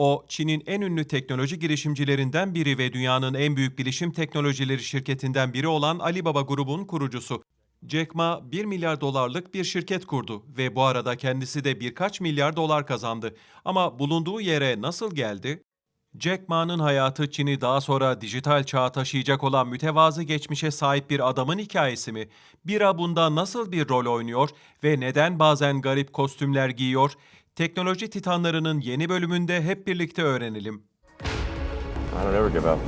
O, Çin'in en ünlü teknoloji girişimcilerinden biri ve dünyanın en büyük bilişim teknolojileri şirketinden biri olan Alibaba grubun kurucusu. Jack Ma 1 milyar dolarlık bir şirket kurdu ve bu arada kendisi de birkaç milyar dolar kazandı. Ama bulunduğu yere nasıl geldi? Jack Ma'nın hayatı Çin'i daha sonra dijital çağa taşıyacak olan mütevazı geçmişe sahip bir adamın hikayesi mi? Bira bunda nasıl bir rol oynuyor ve neden bazen garip kostümler giyiyor? Teknoloji Titanlarının yeni bölümünde hep birlikte öğrenelim. I don't ever give up.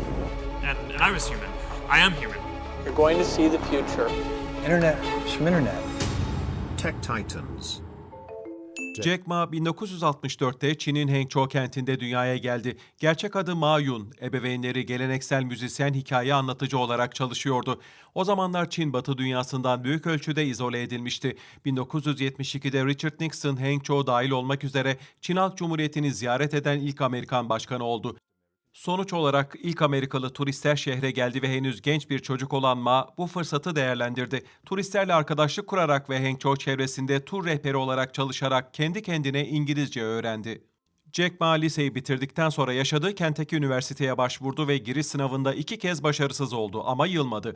And, and I was human. I am human. You're going to see the future. Internet, some internet. Tech Titans. Jack Ma 1964'te Çin'in Hangzhou kentinde dünyaya geldi. Gerçek adı Ma Yun, ebeveynleri geleneksel müzisyen hikaye anlatıcı olarak çalışıyordu. O zamanlar Çin Batı dünyasından büyük ölçüde izole edilmişti. 1972'de Richard Nixon Hangzhou dahil olmak üzere Çin Halk Cumhuriyeti'ni ziyaret eden ilk Amerikan başkanı oldu. Sonuç olarak ilk Amerikalı turistler şehre geldi ve henüz genç bir çocuk olan Ma bu fırsatı değerlendirdi. Turistlerle arkadaşlık kurarak ve Hangzhou çevresinde tur rehberi olarak çalışarak kendi kendine İngilizce öğrendi. Jack Ma liseyi bitirdikten sonra yaşadığı kentteki üniversiteye başvurdu ve giriş sınavında iki kez başarısız oldu ama yılmadı.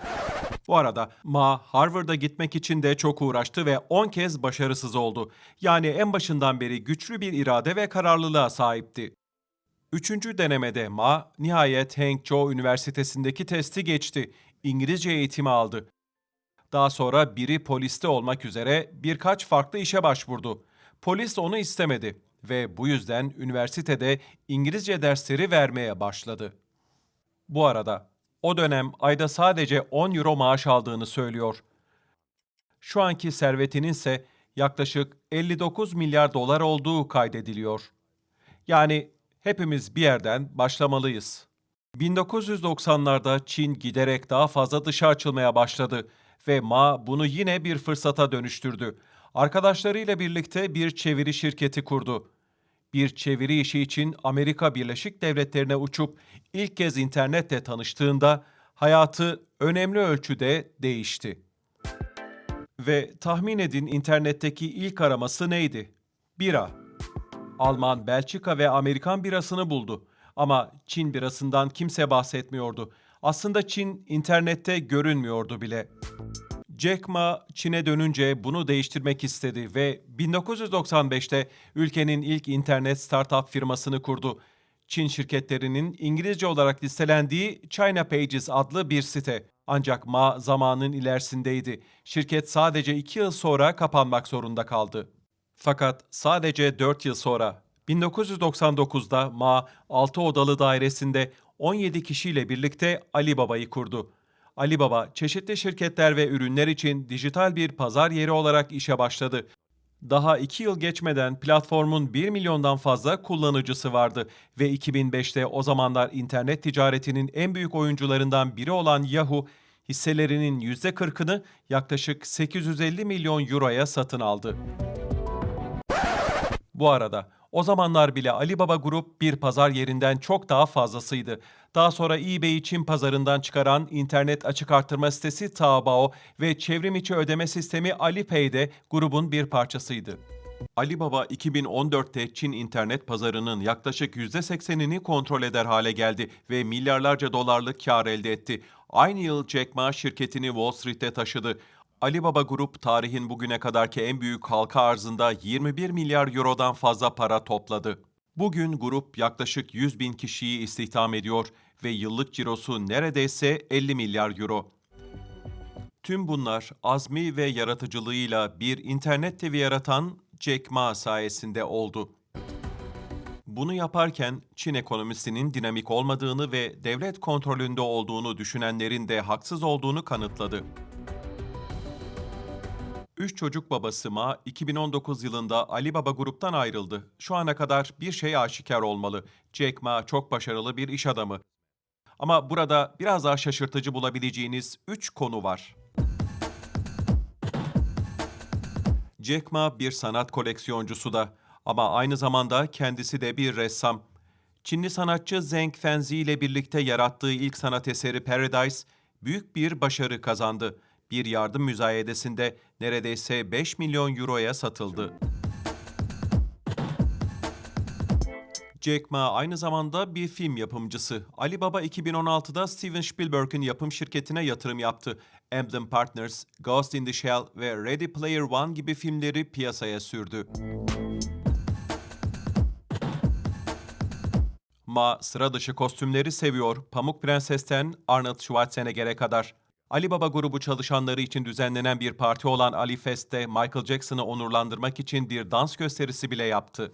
Bu arada Ma Harvard'a gitmek için de çok uğraştı ve 10 kez başarısız oldu. Yani en başından beri güçlü bir irade ve kararlılığa sahipti. Üçüncü denemede Ma nihayet Hangzhou Üniversitesi'ndeki testi geçti. İngilizce eğitimi aldı. Daha sonra biri poliste olmak üzere birkaç farklı işe başvurdu. Polis onu istemedi ve bu yüzden üniversitede İngilizce dersleri vermeye başladı. Bu arada o dönem ayda sadece 10 euro maaş aldığını söylüyor. Şu anki servetinin ise yaklaşık 59 milyar dolar olduğu kaydediliyor. Yani hepimiz bir yerden başlamalıyız. 1990'larda Çin giderek daha fazla dışa açılmaya başladı ve Ma bunu yine bir fırsata dönüştürdü. Arkadaşlarıyla birlikte bir çeviri şirketi kurdu. Bir çeviri işi için Amerika Birleşik Devletleri'ne uçup ilk kez internetle tanıştığında hayatı önemli ölçüde değişti. Ve tahmin edin internetteki ilk araması neydi? Bira. Alman, Belçika ve Amerikan birasını buldu. Ama Çin birasından kimse bahsetmiyordu. Aslında Çin internette görünmüyordu bile. Jack Ma Çin'e dönünce bunu değiştirmek istedi ve 1995'te ülkenin ilk internet startup firmasını kurdu. Çin şirketlerinin İngilizce olarak listelendiği China Pages adlı bir site. Ancak Ma zamanın ilerisindeydi. Şirket sadece iki yıl sonra kapanmak zorunda kaldı. Fakat sadece 4 yıl sonra 1999'da Ma 6 odalı dairesinde 17 kişiyle birlikte Alibaba'yı kurdu. Alibaba çeşitli şirketler ve ürünler için dijital bir pazar yeri olarak işe başladı. Daha 2 yıl geçmeden platformun 1 milyondan fazla kullanıcısı vardı ve 2005'te o zamanlar internet ticaretinin en büyük oyuncularından biri olan Yahoo hisselerinin %40'ını yaklaşık 850 milyon euroya satın aldı. Bu arada o zamanlar bile Alibaba Grup bir pazar yerinden çok daha fazlasıydı. Daha sonra eBay'i Çin pazarından çıkaran internet açık artırma sitesi Taobao ve çevrim içi ödeme sistemi Alipay de grubun bir parçasıydı. Alibaba 2014'te Çin internet pazarının yaklaşık %80'ini kontrol eder hale geldi ve milyarlarca dolarlık kar elde etti. Aynı yıl Jack Ma şirketini Wall Street'te taşıdı. Alibaba Grup tarihin bugüne kadarki en büyük halka arzında 21 milyar eurodan fazla para topladı. Bugün grup yaklaşık 100 bin kişiyi istihdam ediyor ve yıllık cirosu neredeyse 50 milyar euro. Tüm bunlar azmi ve yaratıcılığıyla bir internet TV yaratan Jack Ma sayesinde oldu. Bunu yaparken Çin ekonomisinin dinamik olmadığını ve devlet kontrolünde olduğunu düşünenlerin de haksız olduğunu kanıtladı. Üç çocuk babası Ma 2019 yılında Alibaba Grup'tan ayrıldı. Şu ana kadar bir şey aşikar olmalı. Jack Ma çok başarılı bir iş adamı. Ama burada biraz daha şaşırtıcı bulabileceğiniz üç konu var. Jack Ma bir sanat koleksiyoncusu da ama aynı zamanda kendisi de bir ressam. Çinli sanatçı Zheng Fenzi ile birlikte yarattığı ilk sanat eseri Paradise büyük bir başarı kazandı. Bir yardım müzayedesinde neredeyse 5 milyon euroya satıldı. Jack Ma aynı zamanda bir film yapımcısı. Alibaba 2016'da Steven Spielberg'in yapım şirketine yatırım yaptı. Emblem Partners, Ghost in the Shell ve Ready Player One gibi filmleri piyasaya sürdü. Ma sıra dışı kostümleri seviyor. Pamuk Prenses'ten Arnold Schwarzenegger'e kadar. Alibaba grubu çalışanları için düzenlenen bir parti olan Ali Fest'te Michael Jackson'ı onurlandırmak için bir dans gösterisi bile yaptı.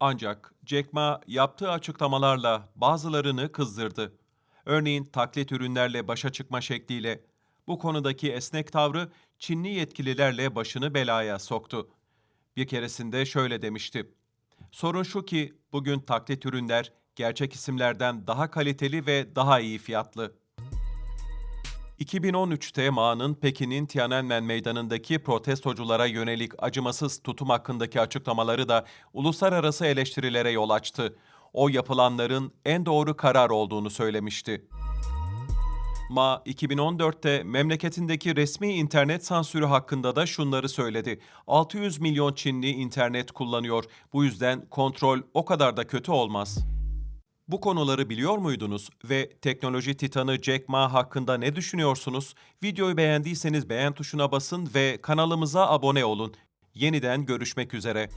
Ancak Jack Ma yaptığı açıklamalarla bazılarını kızdırdı. Örneğin taklit ürünlerle başa çıkma şekliyle. Bu konudaki esnek tavrı Çinli yetkililerle başını belaya soktu. Bir keresinde şöyle demişti. Sorun şu ki bugün taklit ürünler gerçek isimlerden daha kaliteli ve daha iyi fiyatlı. 2013'te Ma'nın Pekin'in Tiananmen Meydanı'ndaki protestoculara yönelik acımasız tutum hakkındaki açıklamaları da uluslararası eleştirilere yol açtı. O yapılanların en doğru karar olduğunu söylemişti. Ma 2014'te memleketindeki resmi internet sansürü hakkında da şunları söyledi. 600 milyon Çinli internet kullanıyor. Bu yüzden kontrol o kadar da kötü olmaz. Bu konuları biliyor muydunuz ve teknoloji titanı Jack Ma hakkında ne düşünüyorsunuz? Videoyu beğendiyseniz beğen tuşuna basın ve kanalımıza abone olun. Yeniden görüşmek üzere.